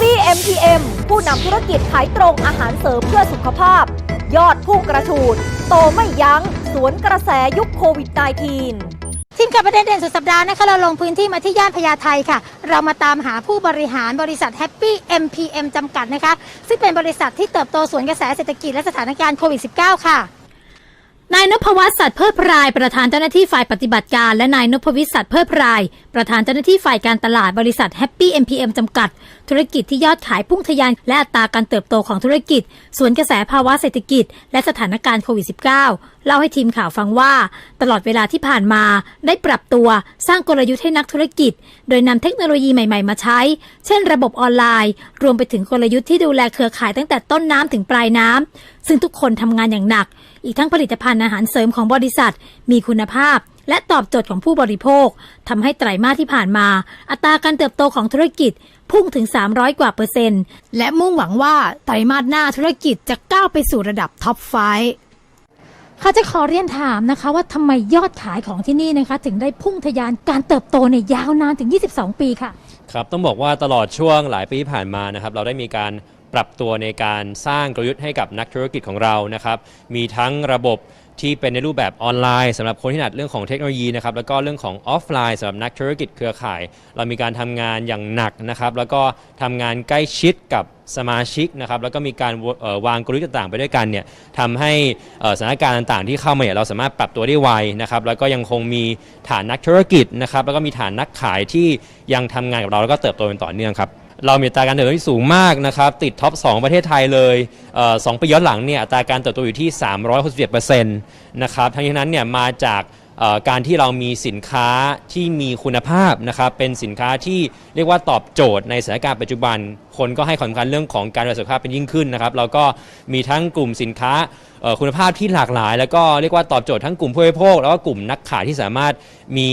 ปี้ MPM ผู้นำธุรกิจขายตรงอาหารเสริมเพื่อสุขภาพ ยอดพุ่งกระฉูด โตไม่ยัง้ง สวนกระแสยุคโควิด -19 ทีมข่าวประเด็นเด่นสุดสัปดาห์นะคะเราลงพื้นที่มาที่ย่านพญาไทค่ะ เรามาตามหาผู้บริหารบริษัท Happy MPM จำกัดนะคะ ซึ่งเป็นบริษัทที่เติบโตสวนกระแสเศรษฐกิจและสถานการณ์โควิด -19 ค่ะ นายนพวัฒน์สัตว์เพิดพรายประธานเจ้าหน้าที่ฝ่ายปฏิบัติการและนายนพวิสัตว์เพิดพราย ประธานเจ้าหน้าที่ฝ่ายการตลาดบริษัท Happy MPM จำกัด ธุรกิจที่ยอดขายพุ่งทะยานและอัตราการเติบโตของธุรกิจ สวนกระแสภาวะเศรษฐกิจ และสถานการณ์โควิด -19 เล่าให้ทีมข่าวฟังว่า ตลอดเวลาที่ผ่านมาได้ปรับตัวสร้างกลยุทธ์ให้นักธุรกิจ โดยนำเทคโนโลยีใหม่ๆ มาใช้ เช่น ระบบออนไลน์ รวมไปถึงกลยุทธ์ที่ดูแลเครือข่ายตั้งแต่ต้นน้ำถึงปลายน้ำซึ่งทุกคนทำงานอย่างหนัก อีกทั้งผลิตภัณฑ์อาหารเสริมของบริษัท มีคุณภาพ และตอบโจทย์ของผู้บริโภคทำให้ไตรมาสที่ผ่านมา อัตราการเติบโตของธุรกิจพุ่งถึง 300 กว่าเปอร์เซ็นต์ และมุ่งหวังว่าไตรมาสหน้าธุรกิจจะก้าวไปสู่ระดับท็อปไฟเขาจะขอเรียนถามนะคะว่าทำไมยอดขายของที่นี่นะคะ ถึงได้พุ่งทะยานการเติบโตเนี่ยยาวนานถึง 22 ปีค่ะ ครับ ต้องบอกว่าตลอดช่วงหลายปีที่ผ่านมานะครับ เราได้มีการ ปรับตัวในการสร้างกลยุทธ์ให้กับนักธุรกิจของเรานะครับ มีทั้งระบบที่เป็นในรูปแบบออนไลน์สำหรับคนที่ถนัดเรื่องของเทคโนโลยีนะครับแล้วก็เรื่องของออฟไลน์สำหรับนักธุรกิจเครือข่าย เรามีการทำงานอย่างหนักนะครับแล้วก็ทำงานใกล้ชิดกับสมาชิกนะครับแล้วก็มีการวางกลยุทธ์ต่างๆ ไปด้วยกันเนี่ยทำให้สถานการณ์ต่างๆ ที่เข้ามาเนี่ยเราสามารถปรับตัวได้ไวนะครับแล้วก็ยังคงมีฐานนักธุรกิจนะครับแล้วก็มีฐานนักขายที่ยังทำงานกับเราแล้วก็เติบโตเป็นต่อเนื่องครับ เรามีอัตราการเติบโตที่สูงมากนะครับติดท็อป 2 ประเทศไทยเลยเอ่อสองปีย้อนหลังเนี่ยอัตราการเติบโตอยู่ที่ 367%นะครับทั้งนี้นั้นเนี่ยมาจากเอ่อการที่เรามีสินค้าที่มีคุณภาพนะครับเป็นสินค้าที่เรียกว่าตอบโจทย์ในสถานการณ์ปัจจุบัน คนก็ให้ความสำคัญเรื่องของการดูแลสุขภาพเป็นยิ่งขึ้นนะครับเราก็มีทั้งกลุ่มสินค้าเอ่อคุณภาพที่หลากหลาย แล้วก็เรียกว่าตอบโจทย์ทั้งกลุ่มผู้บริโภค แล้วก็กลุ่มนักขายที่สามารถมี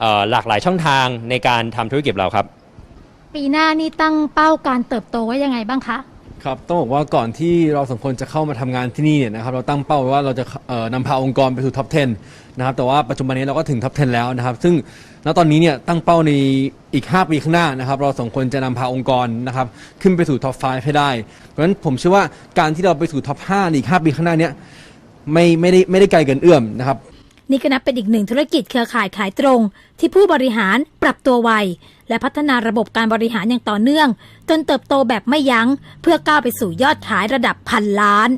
เอ่อหลากหลายช่องทางในการทำธุรกิจเราครับ ปีหน้านี่ตั้งเป้าการเติบโตไว้ยังไงบ้างคะ ครับต้องบอกว่าก่อนที่เราสองคนจะเข้ามาทำงานที่นี่เนี่ยนะครับเราตั้งเป้าไว้ว่าเราจะเอ่อนำพาองค์กรไปสู่ท็อป 10 นะครับแต่ว่าปัจจุบันนี้เราก็ถึงท็อป 10 แล้วนะครับ ซึ่งณตอนนี้เนี่ยตั้งเป้าในอีก 5 ปีข้างหน้านะครับเราสองคนจะนำพาองค์กรนะครับขึ้นไปสู่ท็อป 5 ให้ได้ เพราะฉะนั้นผมเชื่อว่าการที่เราไปสู่ท็อป 5 ในอีก 5 ปีข้างหน้าเนี้ยไม่ไม่ได้ไม่ได้ไกลเกินเอื้อมนะครับ นี่ก็นับเป็นอีกหนึ่งธุรกิจเครือข่ายขายตรง ที่ผู้บริหารปรับตัวไว และพัฒนาระบบการบริหารอย่างต่อเนื่อง จนเติบโตแบบไม่ยัง้ง เพื่อก้าวไปสู่ยอดขายระดับพันล้าน